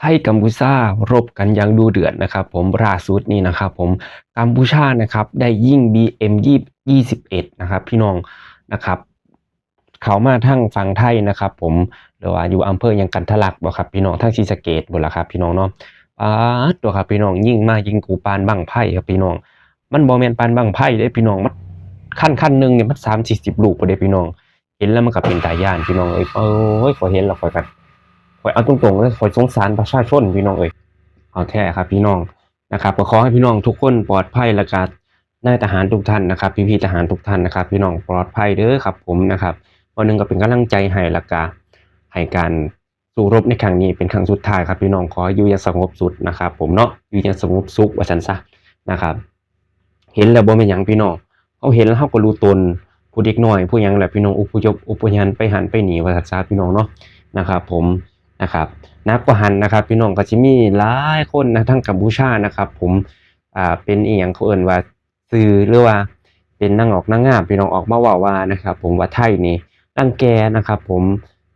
ไทยกัมพูชารบกันอย่างดูเดือดนะครับ ผมล่าสุดนี่นะครับ ผมกัมพูชานะครับได้ยิง BM 21นะครับ พี่น้องนะครับ เขามาทั้งฝั่งไทยนะครับ ผมหรือว่าอยู่อำเภอยังกันทะลักบ่ครับพี่น้องทั้งศรีสะเกษบ่ละครับ พี่น้องเนาะป๊าดตัวครับพี่น้องยิงมายิงกูปานบังไพ่ครับพี่น้อง มันบ่แม่นปานบังไพ่เด้พี่น้องมันขั้นขั้นหนึงเนี่ยมัน3-40ลูกบ่เด้พี่น้อง เห็นแล้วมันก็เป็นตาย่านพี่น้องเอ้ยเอ้ยขอยเห็นแล้วขอยก็ข อยเอาตรงๆเลยขอยสงสารประชาชนพี่น้องเอ้ยเอาแท้ครับพี่น้องนะครับก็ขอให้พี่น้องทุกคนปลอดภัยและก็นายทหารทุกท่านนะครับ พี่ๆทหารทุกท่านนะครับ พี่น้องปลอดภัยเด้อครับ ผมนะครับวันหนึงก็เป็นกำลังใจให้ละก็ให้การสู้รบในครั้งนี้เป็นครั้งสุดท้ายครับพี่น้องขออยู่อย่างสงบสุดนะครับ ผมเนาะอยู่อย่างสงบสุขว่าฉันซะนะครับ เห็นแล้วบ่แม่นหยังพี่น้องเขาเห็นแล้วเขาก็รู้ตนผู้เด็กน้อยผู้ยังแหละพี่น้องอพยพอพยพไปหันไปหนีว่าซาพี่น้องเนาะนะครับ ผม นะครับนักกว่าหันนะครับ พี่น้องก็สิมีหลายคนนะทั้งกัมพูชานะครับ ผมอ่าเป็นอีหยังเขาเอิ้นว่าสื่อหรือว่าเป็นนางออกนางงามพี่น้องออกมาว้าว่านะครับ ผมว่าไทยนี่รังแกนะครับ ผม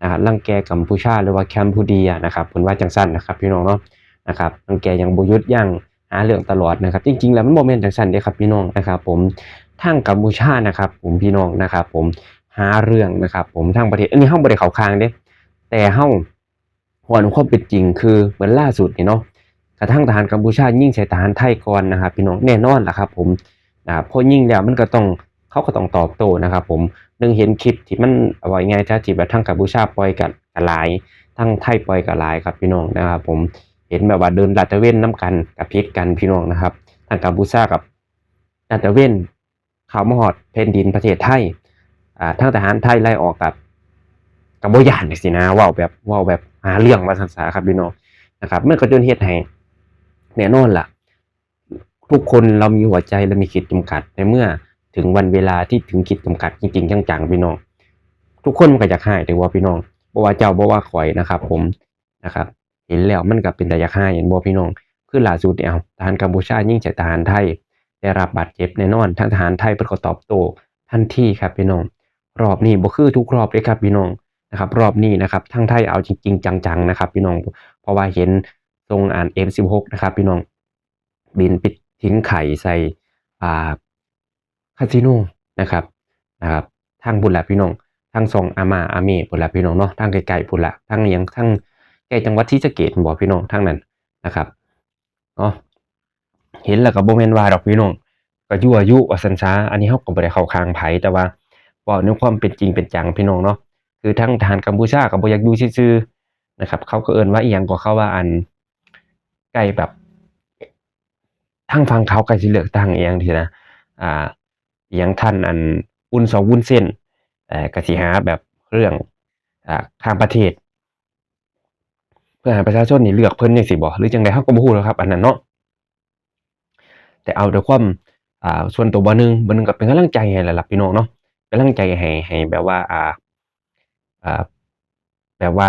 อ่ารังแกกัมพูชาหรือว่าแคมพูเดียนะครับเพิ่นว่าจังซั่นนะครับ พี่น้องเนาะนะครับรังแกยังบ่หยุดยังหาเรื่องตลอดนะครับ จริงๆ แล้วมันบ่แม่นจังซั่นเด้ครับพี่น้องนะครับ ผมทางกัมพูชานะครับ ผมพี่น้องนะครับ ผมหาเรื่องนะครับ ผมทางประเทศอันนี้เฮาบ่ได้เขาข้างเด้แต่เฮา หัวในความเป็นจริงคือเหมือนล่าสุดนี่เนาะกระทั่งทหารกัมพูชายิ่งใส่ทหารไทยก่อนนะครับพี่น้องแน่นอนล่ะครับ ผมนะครับพอยิ่งแล้วมันก็ต้องเขาก็ต้องตอบโต้นะครับ ผมนึงเห็นคลิปที่มันว่าไงถ้าที่แบบทางกัมพูชาปล่อยกันกันหลายทางไทยปล่อยกันหลายครับพี่น้องนะครับ ผมเห็นแบบว่าเดินลาดตะเวนน้กันกับพิษกันพี่น้องนะครับทางกัมพูชากับลาดตะเวนข่าวมาฮอดแผ่นดินประเทศไทยอ่าทางทหารไทยไล่ออกกับกับบ่ย่านจังซี่นะว้าแบบว้าแบบ หาเรื่องว่าซั่นซะครับพี่น้องนะครับมันก็จนเฮ็ดให้แน่นอนล่ะ ทุกคนเรามีหัวใจและมีขีดจำกัดในเมื่อถึงวันเวลาที่ถึงขีดจำกัดจริงๆจังๆพี่น้องทุกคนมันก็อยากให้แต่ว่าพี่น้องบ่ว่าเจ้าบ่ว่าข่อยนะครับ ผมนะครับ เห็นแล้วมันก็เป็นแตาอยากให้เห็นบ่พี่น้องคือล่าสุดเนี่ยเอาทหารกัมพูชายิ่งใส่ทหารไทย ได้รับบาดเจ็บแน่นอนทางทหารไทยเพิ่นก็ตอบโต้ทันทีครับพี่น้องรอบนี้บ่คือทุกรอบเลยครับพี่น้อง นะครับรอบนี้นะครับทางไทยเอาจริง ๆ จังๆนะครับ พี่น้องเพราะว่าเห็นทรงอ่าน F16 นะครับ พี่น้องบินไปทิ้งไข่ใส่อ่าคาสิโนนะครับนะครับทางบุญละพี่น้องทางซองอามาอาเมพุ่นละพี่น้องเนาะทางไกลๆพุ่นละทางอิหยังทางใกล้จังหวัดศรีสะเกษบ่พี่น้องทางนั้นนะครับเนาะเห็นแล้วก็บ่แม่นว่าดอกพี่น้องก็ยั่วยุว่าซั่นซะอันนี้เฮาก็บ่ได้เข้าข้างไผแต่ว่าเว้าในความเป็นจริงเป็นจังพี่น้องเนาะ คือทางทหารกัมพูชาก็บ่อยากยู่ซื่อๆนะครับเขาก็เอิ้นว่าอีหยังก็เขาว่าอันใกล้แบบทางฝั่งเขาใกล้สิเลือกตั้งเอียงจังซี่นะอ่าอีหยังท่านอันอุ่นสองวุ้นเส้นเอ่อกสิหาแบบเรื่องอ่าข้ามประเทศ เพื่อให้ประชาชนนี่เลือกเพิ่นจังซี่บ่หรือจังไดเราก็บ่ฮู้หรอกครับ อันนั้นเนาะแต่เอาด้วยความอ่าส่วนตัวบ่หนึ่งบ่หนึ่งก็เป็นกำลังใจให้แหละล่ะพี่น้องเนาะกำลังใจให้ให้แบบว่าอ่า แบบว่า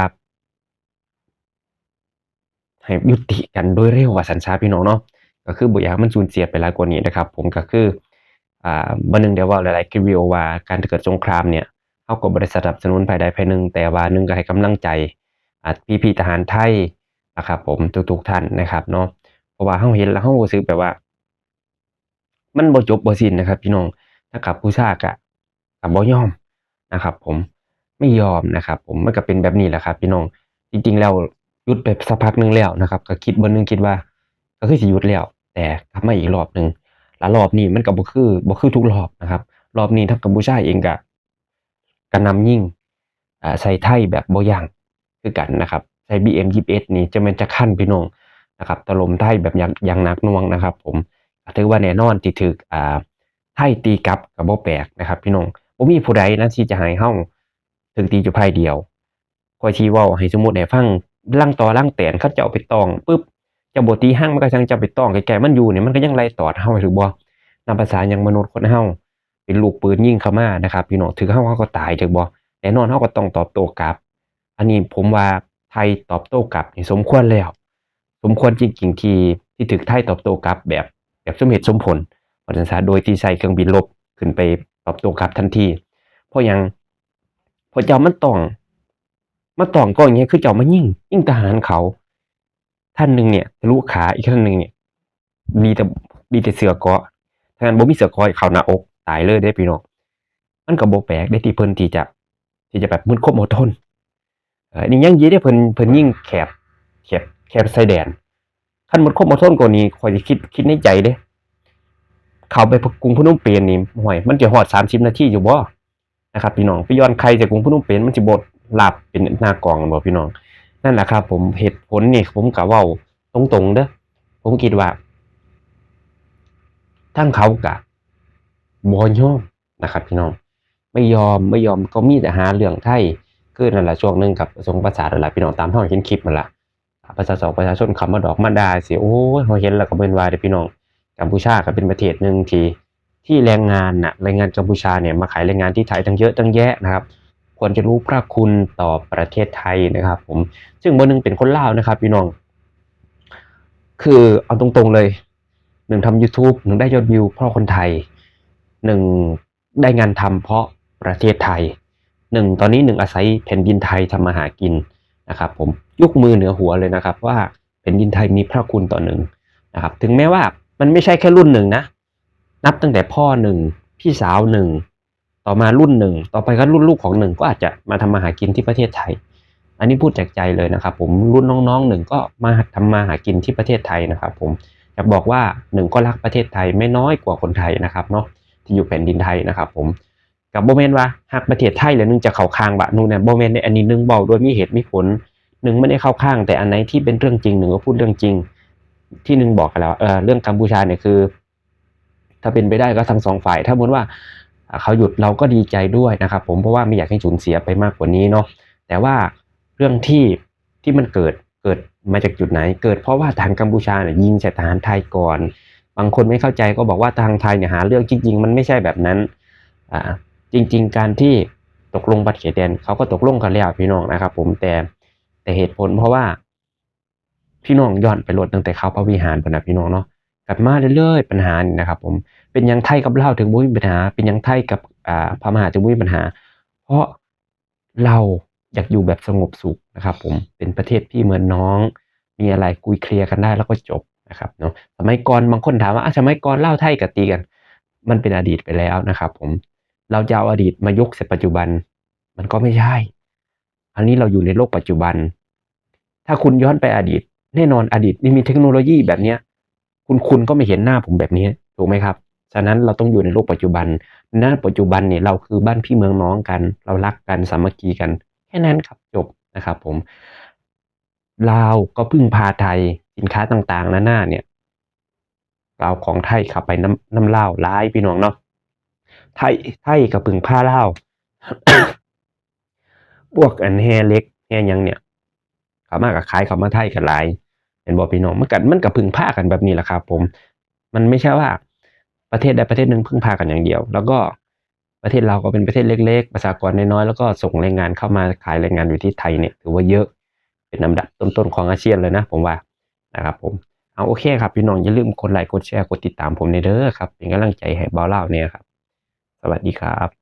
ให้ยุติกันโดยเร็วว่าซั่นซะพี่น้องเนาะก็คือบ่อยากมันสูญเสียไปหลายกว่านี้นะครับ ผมก็คืออ่าบ่หนึ่งได้เว้าหลายๆคลิปวิดีโอว่าการเกิดสงครามเนี่ยเราก็บ่ได้สนับสนุนฝ่ายใดฝ่ายหนึ่ง แต่ว่าหนึ่งก็ให้กำลังใจอ่พี่ทหารไทยนะครับผมทุกๆท่านนะครับเนาะเพราะว่าเราเห็นแล้วเรารู้สึกแบบว่า มันบ่จบบ่สิ้นนะครับ พี่น้องถ้ากัมพูชาก็ก็บ่ยอมนะครับ ผม ไม่ยอมนะครับ ผมมันก็เป็นแบบนี้แหละครับ พี่น้องจริงๆแล้วหยุดไปสักพักนึงแล้วนะครับ ก็คิดบ่หนึ่งคิดว่า ก็คือสิหยุดแล้ว แต่กลับมาอีกรอบหนึ่งแล้วรอบนี้มันก็บ่คือบ่คือทุกรอบนะครับ รอบนี้ทางกัมพูชาเองก็กระนำยิงอ่าใส่ไทยแบบบ่ยั้งคือกันนะครับใช้ BM21 นี่จะม่นจะคั่นพี่น้องนะครับถล่มไทยแบบอย่างอย่างนักน่วงนะครับ ผมถือว่าแน่นอนที่ถูกอ่าไทยตีกับก็บ่แปลกนะครับ พี่น้องบ่มีผู้ใดนะที่จะให้เฮา ถูกตีอยู่เดียวข้อยสิเว้าให้สมมติให้ฟังรังต่อรังแตนเขาเจ้าไปตองปึ๊บจ้าบ่ตีหั้งมันก็จังจะไปตองไกลๆมันอยู่เนี่ยมันก็ยังไล่ตอดเฮาถูกบ่นำภาษายังมนุษย์คนเฮาเป็นลูกปืนยิงเข้ามานะครับพี่น้องถึงเฮาเฮาก็ตายถูกบ่แน่นอนเฮาก็ต้องตอบโต้กลับ อันนี้ผมว่าไทยตอบโต้กลับนี่สมควรแล้ว สมควรจริงๆที่ที่ถึกไทยตอบโต้กลับแบบแบบสมเหตุสมผลว่าจังซั่นโดยที่ใช้เครื่องบินรบขึ้นไปตอบโต้กลับทันที เพราะยัง พราะเจ้ามันต้องมันต้องก็อย่างเงี้ยคือเจ้ามายิ่ง ยิ่งทหารเขา ท่านหนึ่งเนี่ยทะลุขาอีกท่านหนึ่งเนี่ยดีแต่ดีแต่เสือเกาะถ้างั้นบ่มีเสือเกาะเข้าหน้าอกตายเลยเด้พี่น้องมันก็บ่แปลกได้ที่เพิ่นที่จะที่จะแบบมึนคบอดทนเออนี่ยังยีได้เพิ่นเพิ่นยิ่งแคบแคบแคบไซแดนคันมึนคบอดทนกว่านี้ข่อยสิคิดคิดในใจเด้ เข้าไปกรุงพนุ่มเปญนี่ห่วยมันจะฮอด30นาทีอยู่บ่ นะครับพี่น้องไปย้อนใครจากกรุงพนมเปญมันสิบ่ลาบเป็นหน้ากองบ่พี่น้อง นั่นแหละครับ ผมเหตุผลนี่ผมก็เว้าตรงๆเด้อผมคิดว่าทั้งเขากะบ่ยอมนะครับ พี่น้อง ไม่ยอมไม่ยอมก็มีแต่หาเรื่องไทยคือนั่นแหละช่วงหนึงกับทรงประสาทหละพี่น้องตามที่เราเห็นคลิปมันละประชาชนประชาชนคำมาดอกมาด่าสิโอ้ยเราเห็นแล้วก็เป็นวายเด้อพี่น้องกัมพูชาก็เป็นประเทศหนึ่งที่ ที่แรงงานน่ะแรงงานกัมพูชาเนี่ยมาขายแรงงานที่ไทยตั้งเยอะตั้งแยะนะครับ ควรจะรู้พระคุณต่อประเทศไทยนะครับ ผมซึ่งเบอร์หนึ่งเป็นคนลาวนะครับพี่น้อง คือเอาตรงๆเลยหนึ่งทำ YouTube หนึ่งได้ยอดวิวเพราะคนไทยหนึ่งได้งานทำเพราะประเทศไทยหนึ่งตอนนี้หนึ่งอาศัยแผ่นดินไทยทำมาหากินนะครับ ผมยกมือเหนือหัวเลยนะครับ ว่าแผ่นดินไทยมีพระคุณต่อหนึ่งนะครับ ถึงแม้ว่ามันไม่ใช่แค่รุ่นหนึ่งนะ นับตั้งแต่พ่อหนึ่งพี่สาวหนึ่งต่อมารุ่นหนึ่งต่อไปก็รุ่นลูกของหนึ่งก็อาจจะมาทำมาหากินที่ประเทศไทย อันนี้พูดจากใจเลยนะครับ ผมรุ่นน้องๆหนึ่งก็มาทำมาหากินที่ประเทศไทยนะครับ ผมอยากบอกว่าหนึ่งก็รักประเทศไทยไม่น้อยกว่าคนไทยนะครับเนาะที่อยู่แผ่นดินไทยนะครับ ผมกับโบเมนว่าหากประเทศไทยแล้วนึงจะเข้าข้างบะนู่นเนี่ยโบเมนในอันนี้นึงเบาโดยมีเหตุมีผลหนึ่งไม่ได้เข้าข้าง แต่อันไหนที่เป็นเรื่องจริงหนึ่งก็พูดเรื่องจริง ที่หนึ่งบอกกันแล้วเออเรื่องกัมพูชาเนี่ยคือ ถ้าเป็นไปได้ก็ทั้งสองฝ่าย ถ้าสมมติว่าเขาหยุดเราก็ดีใจด้วยนะครับผมเพราะว่าไม่อยากให้สูญเสียไปมากกว่านี้เนาะแต่ว่าเรื่องที่ที่มันเกิดเกิดมาจากจุดไหน เกิดเพราะว่าทางกัมพูชาเนี่ยยิงใส่ทหารไทยก่อน บางคนไม่เข้าใจก็บอกว่าทางไทยเนี่ยหาเรื่องจริง ๆ มันไม่ใช่แบบนั้นอ่าจริง ๆ การที่ตกลงบัตรเขตแดนเขาก็ตกลงกันแล้วพี่น้องนะครับ ผมแต่แต่เหตุผลเพราะว่าพี่น้องย้อนไปรถตั้งแต่เข้าพระวิหารปนะพี่น้องเนาะ กับมาเรื่อยๆปัญหานี่นะครับ ผมเป็นยังไทยกับเล่าถึงบ่มีปัญหา เป็นยังไทยกับอ่าพม่าถึงบ่มีปัญหา เพราะเราอยากอยู่แบบสงบสุขนะครับ ผมเป็นประเทศพี่เหมือนน้อง มีอะไรคุยเคลียร์กันได้แล้วก็จบนะครับเนาะสมัยก่อนบางคนถามว่าอะสมัยก่อนเล่าไทยกับตีกัน มันเป็นอดีตไปแล้วนะครับ ผมเราจะเอาอดีตมายกใส่ปัจจุบัน มันก็ไม่ใช่ อันนี้เราอยู่ในโลกปัจจุบัน ถ้าคุณย้อนไปอดีต แน่นอนอดีตนี่มีเทคโนโลยีแบบเนี้ย คุณคุณก็ไม่เห็นหน้าผมแบบนี้ถูกไหมครับ ฉะนั้นเราต้องอยู่ในโลกปัจจุบันณปัจจุบันเนี่ยเราคือบ้านพี่เมืองน้องกัน เรารักกันสามัคคีกัน แค่นั้นครับจบนะครับผมลาวก็พึ่งพาไทยสินค้าต่างๆนานาเนี่ยเราวของไทยขับไปน้ำน้ำเล่าร้ายพี่น้องเนาะไทยไทยกับพึ่งพาเล่าวพวกอันแฮเล็กแฮยังเนี่ยเขามากับขายเขามาไทยกันหลาย เห็นบอกพี่น้องมันกันมันกับพึ่งพากันแบบนี้แหละครับ ผม มันไม่ใช่ว่าประเทศใดประเทศหนึ่งพึ่งพากันอย่างเดียว แล้วก็ประเทศเราก็เป็นประเทศเล็กๆ ประชากรน้อยๆ แล้วก็ส่งแรงงานเข้ามาขายแรงงานอยู่ที่ไทยเนี่ยถือว่าเยอะ เป็นลำดับต้นๆของอาเซียนเลยนะ ผมว่านะครับ ผม เอาโอเคครับพี่น้องอย่าลืมกดไลค์กดแชร์กดติดตามผมในเด้อครับ เป็นกำลังใจให้เบาเล่าเนี่ยครับ สวัสดีครับ